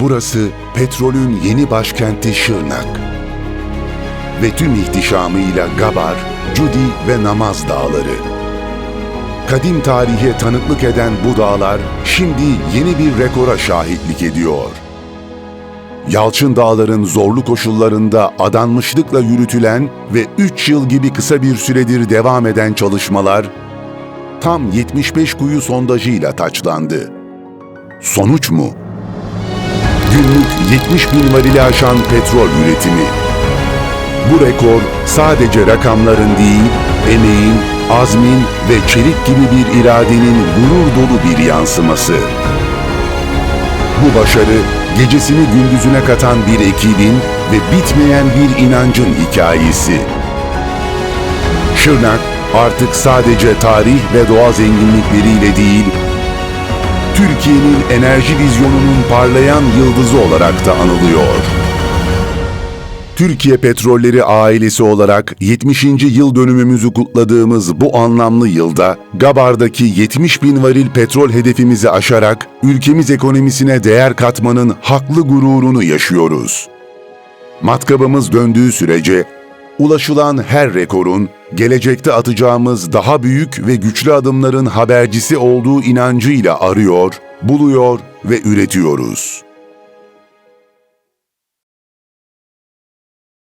Burası petrolün yeni başkenti Şırnak. Ve tüm ihtişamıyla Gabar, Cudi ve Namaz Dağları. Kadim tarihe tanıklık eden bu dağlar şimdi yeni bir rekora şahitlik ediyor. Yalçın Dağlar'ın zorlu koşullarında adanmışlıkla yürütülen ve 3 yıl gibi kısa bir süredir devam eden çalışmalar tam 75 kuyu sondajıyla taçlandı. Sonuç mu? Günlük 70 bin varili aşan petrol üretimi. Bu rekor sadece rakamların değil, emeğin, azmin ve çelik gibi bir iradenin gurur dolu bir yansıması. Bu başarı gecesini gündüzüne katan bir ekibin ve bitmeyen bir inancın hikayesi. Şırnak artık sadece tarih ve doğa zenginlikleriyle değil, Türkiye'nin enerji vizyonunun parlayan yıldızı olarak da anılıyor. Türkiye Petrolleri ailesi olarak 70. yıl dönümümüzü kutladığımız bu anlamlı yılda Gabar'daki 70 bin varil petrol hedefimizi aşarak ülkemiz ekonomisine değer katmanın haklı gururunu yaşıyoruz. Matkabımız döndüğü sürece ulaşılan her rekorun gelecekte atacağımız daha büyük ve güçlü adımların habercisi olduğu inancıyla arıyor, buluyor ve üretiyoruz.